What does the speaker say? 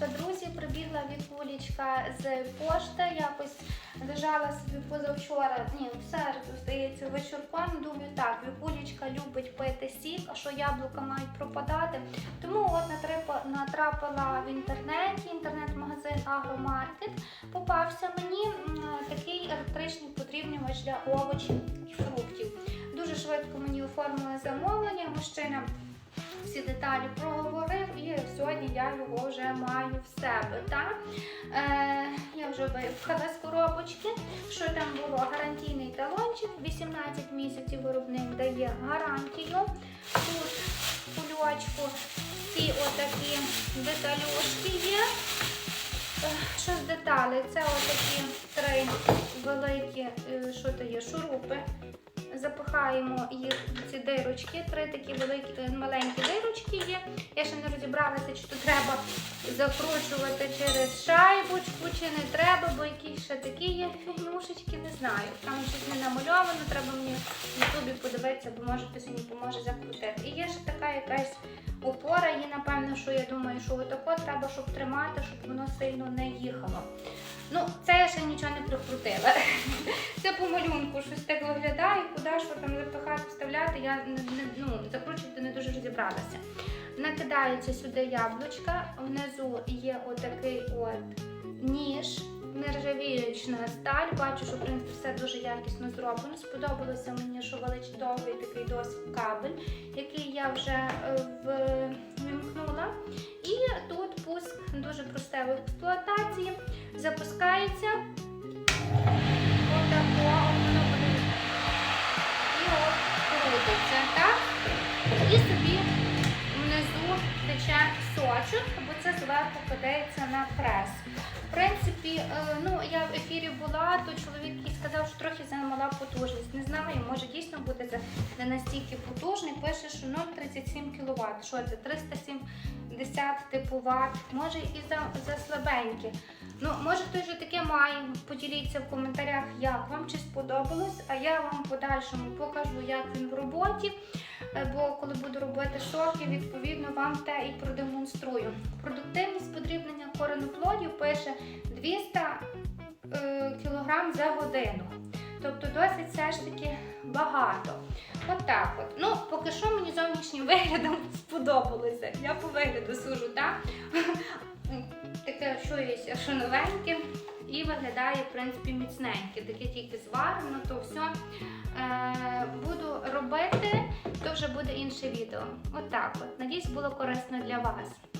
раночка, друзі. Прибігла Вікулічка з пошти. Якось лежала собі позавчора, ні, в середу, здається, вечірком. Думаю, так, Вікулічка любить пити сік, а що яблука мають пропадати. Тому от натрапила в інтернеті, інтернет-магазин Агромаркет. Попався мені такий електричний подрібнювач для овочів і фруктів. Дуже швидко мені оформили замовлення. Мужчина всі деталі проговорив, і сьогодні я його вже маю в себе. Так? Е, я вже випхала з коробочки, що там було гарантійний талончик, 18 місяців виробник дає гарантію. Тут кульочку ці отакі деталюшки є. Е, Що з деталей? Це отакі три великі, е, що то є, шурупи. Запихаємо їх в ці дирочки. Три такі великі е, маленькі дирочки є. Я ще не розібралася, чи тут треба закручувати через шайбочку, чи не треба, бо якісь ще такі є фігнюшечки, не знаю. Там щось не намальовано, треба мені в ютубі подивитися, бо може хтось мені поможе закрутити. І є ще така якась опора, її, напевно, що я думаю, що отако треба, щоб тримати, щоб воно сильно не їхало. Ну, це я ще нічого не прикрутила. По малюнку щось так виглядає, куди що там запихати, вставляти, я не, не, ну, закручувати не дуже розібралася. Накидається сюди яблучка, внизу є отакий от ніж, нержавіючна сталь. Бачу, що в принципі все дуже якісно зроблено. Сподобалося мені, що велич довгий такий досить кабель, який я вже е, вимкнула. І тут пуск дуже просте в експлуатації. Запускається. І от крутиться, так? І собі внизу тече сочок, бо це зверху кидається на прес. В принципі, сказав, що трохи замала потужність. Не знаю, може дійсно буде не настільки потужний. Пише, що 0,37 кВт. Що це? 370 типу ватт. Може і за, за слабенькі. Ну, може хтось вже таке має. Поділіться в коментарях, як вам чи сподобалось, а я вам подальшому покажу, як він в роботі. Е, Бо коли буду робити шоки, відповідно вам те і продемонструю. Продуктивність подрібнення кореноплодів пише 200 е, кг за годину. Тобто досить все ж таки багато. От так от. Ну, поки що мені зовнішнім виглядом сподобалося. Я по вигляду сужу, так? Таке щось, що новеньке. І виглядає, в принципі, міцненьке. Таке тільки зварено, то все. Е, буду робити, то вже буде інше відео. От так от. Надіюсь, було корисно для вас.